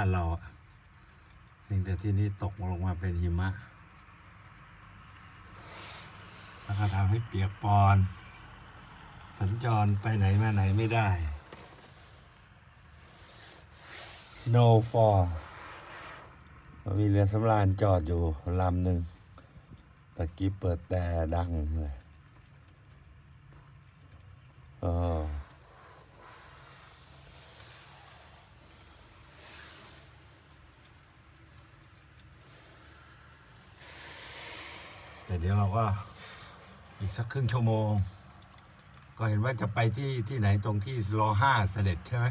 านเราเพียงแต่ที่นี่ตกลงมาเป็นหิมะ แล้วก็ทำให้เปียกปอน สัญจรไปไหนมาไหนไม่ได้ Snowfall มีเรือสำราญจอดอยู่ลำหนึ่งตะกี้เปิดแต่ดังเลยโอ้ แต่เดี๋ยวเราก็อีกสักครึ่งชั่วโมง ก็เห็นว่าจะไปที่ที่ไหนตรงที่รอห้าเสด็จใช่ไหม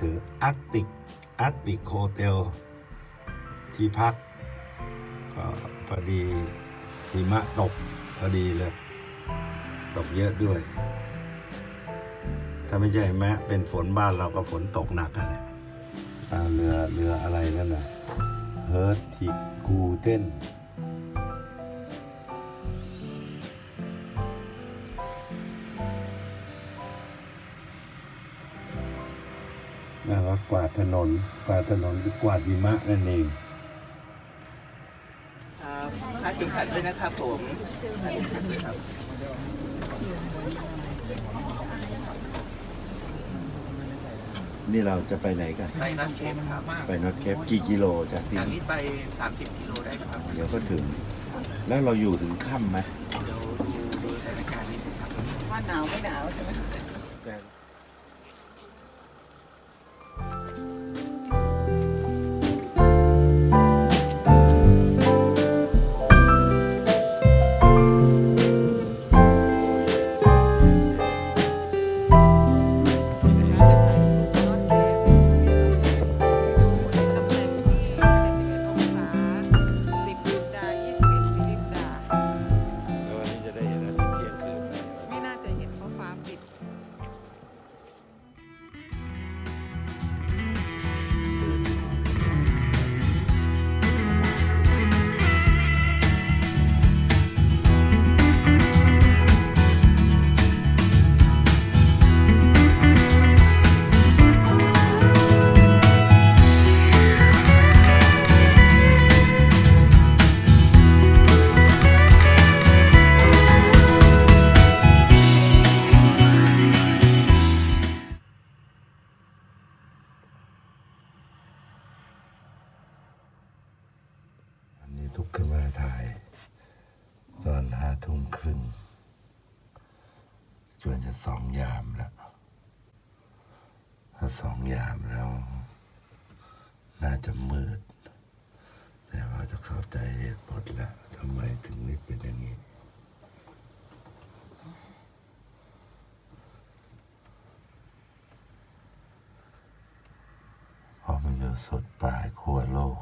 ถึงอาร์ติกอาร์ติกโฮเทลที่พัก ก็พอดีหิมะตกพอดีเลย ตกเยอะด้วย ถ้าไม่ใช่แม้เป็นฝนบ้านเราก็ฝนตกหนักนแหละอ่าเรือเรืออะไรนั่นน่ะเฮิร์ติกูเทน น่ารักกวาดถนน กวาดถนนคือกวาดหิมะนั่นเองครับค่าเข็มขัดด้วยนะครับผมค่าเข็มขัดด้วยครับนี่เราจะไปไหนกัน ไปนัดเคมครับไปนอตเคปกี่กิโลจากที่จากนี่นี้ไป 30 กิโลได้ครับ เดี๋ยวก็ถึง แล้วเราอยู่ถึงค่ำไหมเดี๋ยวดูดูสถานการณ์นิดนึงครับว่าหนาวไม่หนาวใช่ไหมาสองยามแล้ว น่าจะมืด แต่ว่าจะเข้าใจเหตุผลแล้วทำไมถึงนี่เป็นอย่างนี้เพราะมันอยู่สุดปลายขั้วโลก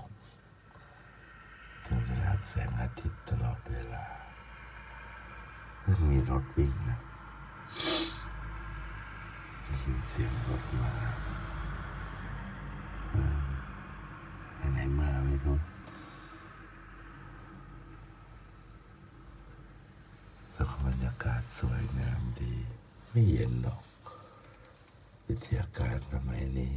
ถึงจะรับแสงอาทิตย์ตลอดเวลาไม่มีรถวิ่งนะ ได้ยินเสียงรถมาอไปไหนมาไม่รู้แต่บรรยากาศสวยงามดี ไม่เย็นหรอกวิทยาการสมัยนี้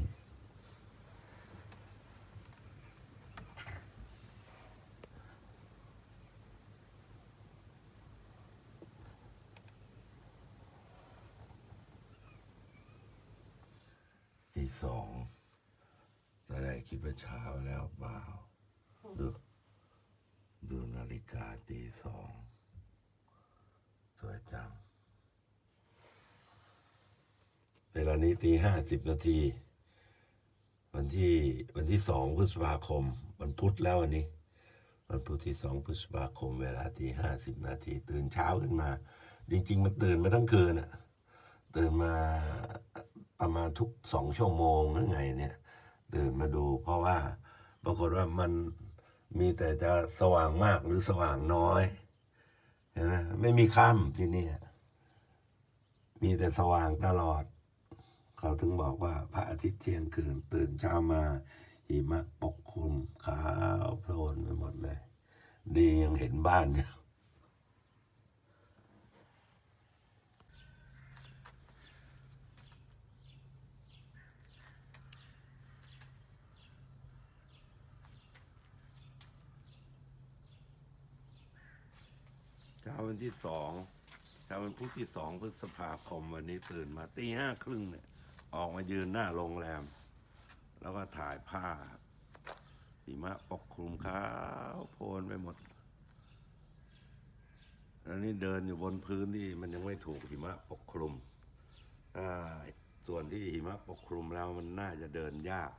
สองตอนแรกคิดว่าเช้าแล้วเปล่าดูดูนาฬิกาตีสองสวยจัง เวันนี้ตีห้าสิบนาที วันที่วันที่สองพฤษภาคม วันพุธแล้ววันนี้ วันพุธที่สองพฤษภาคม เวลาตีห้าสิบนาที ตื่นเช้าขึ้นมา จริง ๆ มันตื่นมาทั้งคืนอะตื่นมา ประมาณทุกสองชั่วโมงหรือไงเนี่ยตื่นมาดู เพราะว่าปรากฏว่ามันมีแต่จะสว่างมากหรือสว่างน้อยเห็นไหมไม่มีค่ำที่นี่มีแต่สว่างตลอด เขาถึงบอกว่าพระอาทิตย์เที่ยงคืน ตื่นเช้ามาหิมะปกคลุมขาวโพลนไปหมดเลย ดียังเห็นบ้านอยู่าวันที่สองเช้าวันพุธที่สองพฤษภาคมวันนี้ตื่นมาตีห้าครึ่งเนี่ย ออกมายืนหน้าโรงแรม แล้วก็ถ่ายภาพหิมะปกคลุมขาวโพลนไปหมดอันนี้เดินอยู่บนพื้นที่มันยังไม่ถูกหิมะปกคลุมส่วนที่หิมะปกคลุมแล้วมันน่าจะเดินยาก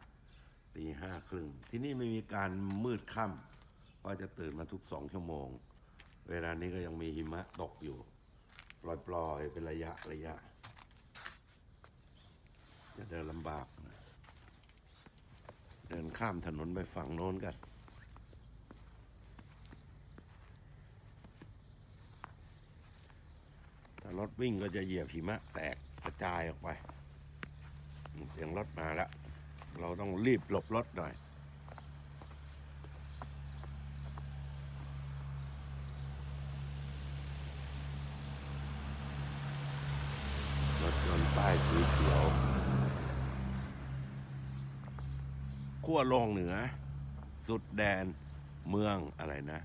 ตีห้าครึ่ง ที่นี่ไม่มีการมืดค่ำเพราะจะตื่นมาทุกสองชั่วโมง เวลานี้ก็ยังมีหิมะตกอยู่ ปล่อยๆ เป็นระยะระยะ จะเดินลำบากนะเดินข้ามถนนไปฝั่งโน้นกัน ถ้ารถวิ่งก็จะเหยียบหิมะแตกกระจายออกไป เสียงรถมาแล้ว เราต้องรีบหลบรถหน่อย รถยนต์ป้าย สีเขียวขั้วโลงเหนือ สุดแดนเมืองอะไรนะ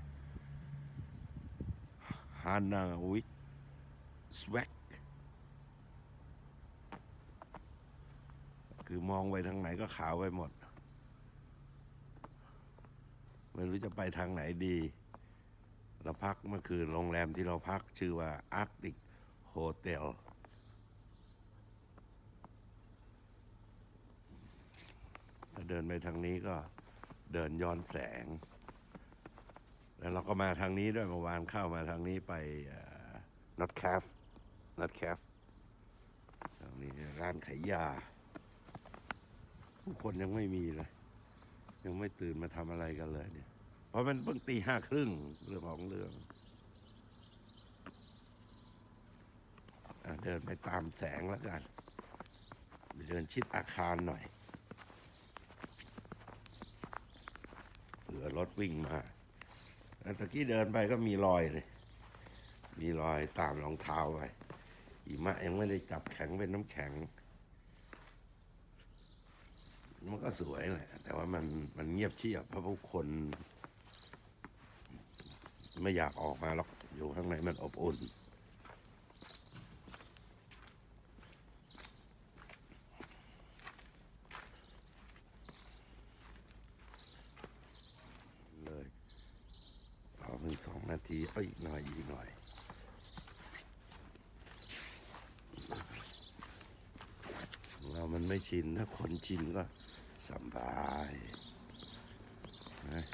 ฮานาวิกสวกคือมองไปทางไหนก็ขาวไปหมด ไม่รู้จะไปทางไหนดีเราพักเมื่อคืนโรงแรมที่เราพักชื่อว่า Arctic Hotel ถ้าเดินไปทางนี้ก็เดินย้อนแสง แล้วเราก็มาทางนี้ด้วยเมื่อวานเข้ามาทางนี้ไปนอตแคฟนอตแคฟทางนี้ร้านขายยา ผู้คนยังไม่มีเลย ยังไม่ตื่นมาทำอะไรกันเลยเนี่ย เพราะมันเพิ่งตีห้าครึ่งเรื่องของเรื่องอเดินไปตามแสงแล้วกัน เดินชิดอาคารหน่อย เผื่อ รถวิ่งมาแล้วตะกี้เดินไปก็มีรอยเลยมีรอยตามรองเท้าไปหิมะยังไม่ได้จับแข็งเป็นน้ำแข็ง มันก็สวยแหละ แต่ว่ามันมันเงียบเชียบเพราะผู้คน ไม่อยากออกมาหรอกอยู่ข้างในมันอบอุ่น พิ่งสองนาทีเอ้ยหน่อยอีกหน่อยเรามันไม่ชิน ถ้าคนชินก็สบายนะ